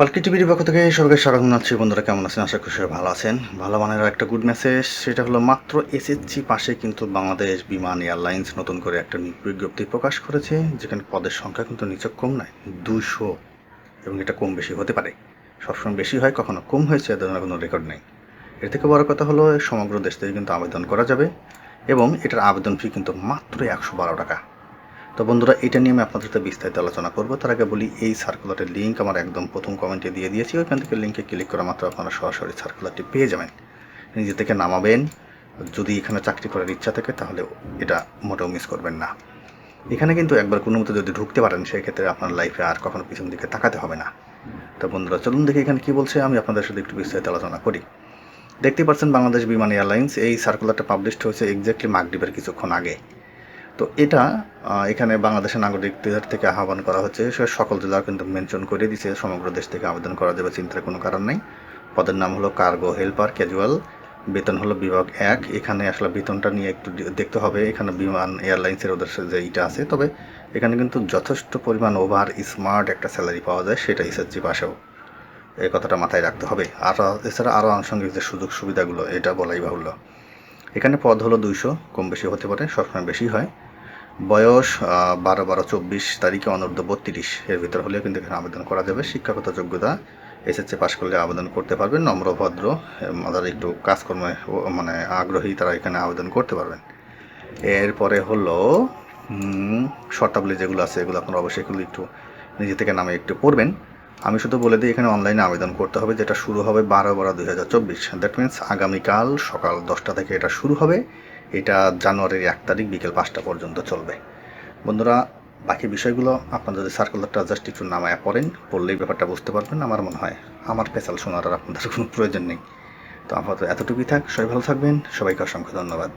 পালকি টিভির পক্ষ থেকে সবাইকে স্বাগত জানাচ্ছি। বন্ধুরা, কেমন আছেন? আশা করি ভালো আছেন। ভালো মানের একটা গুড মেসেজ সেটা হলো মাত্র এসএসসি পাশে কিন্তু বাংলাদেশ বিমান এয়ারলাইন্স নতুন করে একটা বিজ্ঞপ্তি প্রকাশ করেছে, যেখানে পদের সংখ্যা কিন্তু নিচে কম নয় দুশো এবং এটা কম বেশি হতে পারে। সবসময় বেশি হয়, কখনো কম হয়েছে ধরনের কোনো রেকর্ড নেই। এর থেকে বড় কথা হলো, সমগ্র দেশ থেকে কিন্তু আবেদন করা যাবে, এবং এটার আবেদন ফি কিন্তু মাত্র একশো বারো টাকা। তো বন্ধুরা, এটা নিয়ে আমি আপনাদের সাথে বিস্তারিত আলোচনা করব। তার আগে বলি, এই সার্কুলারের লিঙ্ক আমার একদম প্রথম কমেন্টে দিয়ে দিয়েছি। ওইখান থেকে লিঙ্কে ক্লিক করা মাত্র আপনারা সরাসরি সার্কুলারটি পেয়ে যাবেন। নিজে থেকে নামাবেন। যদি এখানে চাকরি করার ইচ্ছা থাকে, তাহলে এটা মোটেও মিস করবেন না। এখানে কিন্তু একবার কোনো মতো যদি ঢুকতে পারেন, সেক্ষেত্রে আপনার লাইফে আর কখনো পিছন দিকে তাকাতে হবে না। তো বন্ধুরা, চলুন দেখি এখানে কী বলছে। আমি আপনাদের সাথে একটু বিস্তারিত আলোচনা করি। দেখতে পাচ্ছেন বাংলাদেশ বিমান এয়ারলাইন্স। এই সার্কুলারটা পাবলিশড হয়েছে এক্স্যাক্টলি মাগরীবের কিছুক্ষণ আগে। তো এটা এখানে বাংলাদেশের নাগরিকদের থেকে আহ্বান করা হচ্ছে। সে সকল জেলা কিন্তু মেনশন করে দিছে সমগ্র দেশ থেকে আবেদন করা যাবে, চিন্তার কোনো কারণ নেই। পদের নাম হলো কার্গো হেল্পার ক্যাজুয়াল, বেতন হলো বিভাগ এক। এখানে আসলে বেতনটা নিয়ে একটু দেখতে হবে, এখানে বিমান, এয়ারলাইন্সের ওদের যে ইটা আছে। তবে এখানে কিন্তু যথেষ্ট পরিমাণ ওভার স্মার্ট একটা স্যালারি পাওয়া যায় সেটা এসএসজি পাশেও। এই কথাটা মাথায় রাখতে হবে। আর, এছাড়া আরও আনুষঙ্গিক যে সুযোগ সুবিধাগুলো, এটা বলাই বাহুল্য। এখানে পদ হলো দুইশো কম বেশি হতে পারে, সবসময় বেশি হয়। বয়স বারো বারো চব্বিশ তারিখে অনূর্ধ্ব বত্রিশ। এর ভিতর হলেও কিন্তু এখানে আবেদন করা যাবে। শিক্ষাগত যোগ্যতা, এসএসসি পাশ করলে আবেদন করতে পারবেন। নম্র, ভদ্র এবং যারা একটু কাজকর্মে মানে আগ্রহী তারা এখানে আবেদন করতে পারবেন। এরপরে হলো শর্তাবলী যেগুলো আছে, এগুলো আপনারা অবশ্যই এগুলো একটু নিজে থেকে নামে একটু পড়বেন। আমি শুধু বলে দিই, এখানে অনলাইনে আবেদন করতে হবে, যেটা শুরু হবে বারো বারো দুই হাজার চব্বিশ। দ্যাট মিনস আগামীকাল সকাল দশটা থেকে এটা শুরু হবে। এটা জানুয়ারির এক তারিখ বিকেল পাঁচটা পর্যন্ত চলবে। বন্ধুরা, বাকি বিষয়গুলো আপনারা যদি সার্কুলারটা জাস্ট একটু নামায় পড়েন, পড়লেই ব্যাপারটা বুঝতে পারবেন। আমার মনে হয় আমার পেশাল শোনার আর আপনাদের কোনো প্রয়োজন নেই। তো আপাতত এতটুকুই থাক, সবাই ভালো থাকবেন। সবাইকে অসংখ্য ধন্যবাদ।